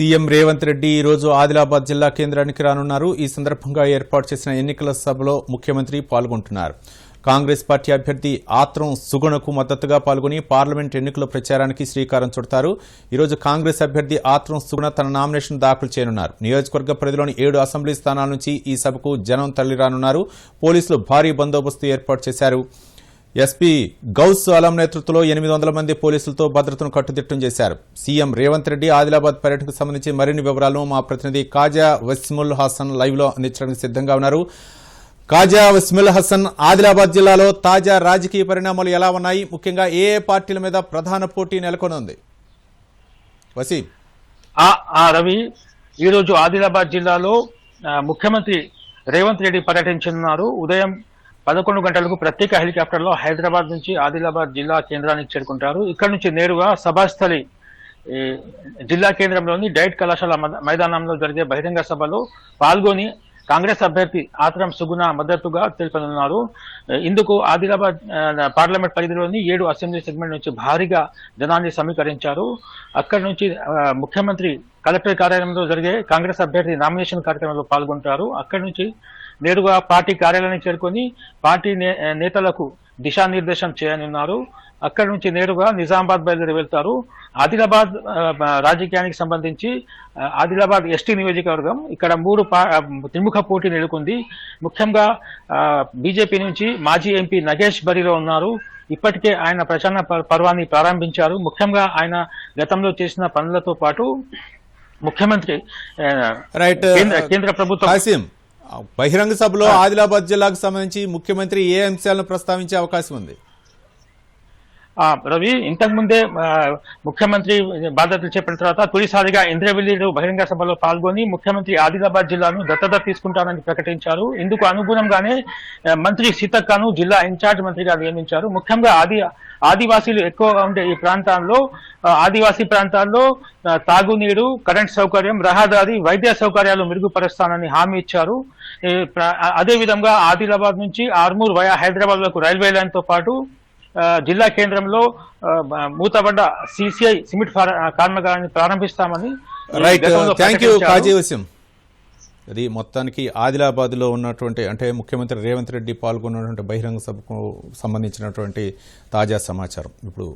CM Revanth Reddy ఈ రోజు ఆదిలాబాద్ జిల్లా కేంద్రానికి రానున్నారు. ఈ సందర్భంగా ఏర్పాటు చేసిన ఎన్నికల సభలో ముఖ్యమంత్రి పాల్గొంటున్నారు. కాంగ్రెస్ పార్టీ అభ్యర్థి ఆత్రం సుగుణకు మద్దతుగా పాల్గొని పార్లమెంట్ ఎన్నికల ప్రచారానికి శ్రీకారం చుడతారు. ఈరోజు కాంగ్రెస్ అభ్యర్థి ఆత్రం సుగుణ తన నామినేషన్ దాఖలు చేయనున్నారు. నియోజకవర్గ పరిధిలోని ఏడు అసెంబ్లీ స్థానాల నుంచి ఈ సభకు జనం తరలిరానున్నారు. పోలీసులు భారీ బందోబస్తు ఏర్పాటు చేశారు. ఎస్పీ గౌస్ అలం నేతృత్వంలో ఎనిమిది వందల మంది పోలీసులతో భద్రతను కట్టుదిట్టం చేశారు. సీఎం రేవంత్ రెడ్డి ఆదిలాబాద్ పర్యటనకు సంబంధించి మరిన్ని వివరాలను మా ప్రతినిధి కాజా వస్ముల్ హసన్ లైవ్లో అందించడానికి సిద్ధంగా ఉన్నారు. కాజా వస్మిల్ హసన్ ఆదిలాబాద్ జిల్లాలో తాజా రాజకీయ పరిణామాలు ఎలా ఉన్నాయి? ముఖ్యంగా ఏ పార్టీల మీద ప్రధాన పోటీ నెలకొనుంది? వసీం. ఆ ఆ రవి ఈరోజు ఆదిలాబాద్ జిల్లాలో ముఖ్యమంత్రి రేవంత్ రెడ్డి పర్యటించనున్నారు. ఉదయం పదకొండు గంటలకు ప్రత్యేక హెలికాప్టర్లో హైదరాబాద్ నుంచి ఆదిలాబాద్ జిల్లా కేంద్రానికి చేరుకుంటారు. ఇక్కడ నుంచి నేరుగా సభాస్థలి జిల్లా కేంద్రంలోని డైట్ కళాశాల మద- మైదానంలో జరిగే బహిరంగ సభలో పాల్గొని కాంగ్రెస్ అభ్యర్థి ఆత్రం సుగుణ మద్దతుగా తెలుపనున్నారు. ఇందుకు ఆదిలాబాద్ పార్లమెంట్ పరిధిలోని ఏడు అసెంబ్లీ సెగ్మెంట్ నుంచి భారీగా జనాన్ని సమీకరించారు. అక్కడి నుంచి ముఖ్యమంత్రి కలెక్టర్ కార్యాలయంలో జరిగే కాంగ్రెస్ అభ్యర్థి నామినేషన్ కార్యక్రమంలో పాల్గొంటారు. అక్కడి నుంచి నేరుగా పార్టీ కార్యాలయానికి చేరుకొని పార్టీ నే- నేతలకు దిశానిర్దేశం చేయనున్నారు అక్కడి నుంచి నేరుగా నిజామాబాద్ బయలుదేరి వెళ్తారు. ఆదిలాబాద్ రాజకీయానికి సంబంధించి ఆదిలాబాద్ ఎస్టీ నియోజకవర్గం ఇక్కడ మూడు త్రిముఖ పోటీ నెలకొంది ముఖ్యంగా బీజేపీ నుంచి మాజీ ఎంపీ నగేష్ బరిలో ఉన్నారు. ఇప్పటికే ఆయన ప్రచార పర్వాన్ని ప్రారంభించారు. ముఖ్యంగా ఆయన గతంలో చేసిన పనులతో పాటు ముఖ్యమంత్రి రైట్ కేంద్ర ప్రభుత్వం బహిరంగ సభలో ఆదిలాబాద్ జిల్లాకు సంబంధించి ముఖ్యమంత్రి ఏ అంశాలను ప్రస్తావించే అవకాశం ఉంది? రవి ఇంతకు ముందే ముఖ్యమంత్రి బాధ్యతలు చెప్పిన తర్వాత తొలిసారిగా ఇంద్రవెల్లిలో బహిరంగ సభలో పాల్గొని ముఖ్యమంత్రి ఆదిలాబాద్ జిల్లాను దత్తత తీసుకుంటానని ప్రకటించారు. ఇందుకు అనుగుణంగానే మంత్రి సీతక్కను జిల్లా ఇన్ఛార్జ్ మంత్రిగా నియమించారు. ముఖ్యంగా ఆది ఆదివాసీలు ఎక్కువగా ఉండే ఈ ప్రాంతాల్లో ఆదివాసీ ప్రాంతాల్లో తాగునీరు కరెంట్ సౌకర్యం రహదారి వైద్య సౌకర్యాలు మెరుగుపరుస్తానని హామీ ఇచ్చారు. ఈ అదే విధంగా ఆదిలాబాద్ నుంచి ఆర్మూర్ వయా హైదరాబాద్ వరకు రైల్వే లైన్తో పాటు జిల్లా కేంద్రంలో మూతబడ్డ సిసిఐ సిమెంట్ కర్మాగారాన్ని ప్రారంభిస్తామని రైట్ గతంలో థ్యాంక్ యూ ప్రకటించారు. కాజీ వసీం అది మొత్తానికి ఆదిలాబాద్లో ఉన్నటువంటి అంటే ముఖ్యమంత్రి రేవంత్ రెడ్డి పాల్గొన్నటువంటి బహిరంగ సభకు సంబంధించినటువంటి తాజా సమాచారం ఇప్పుడు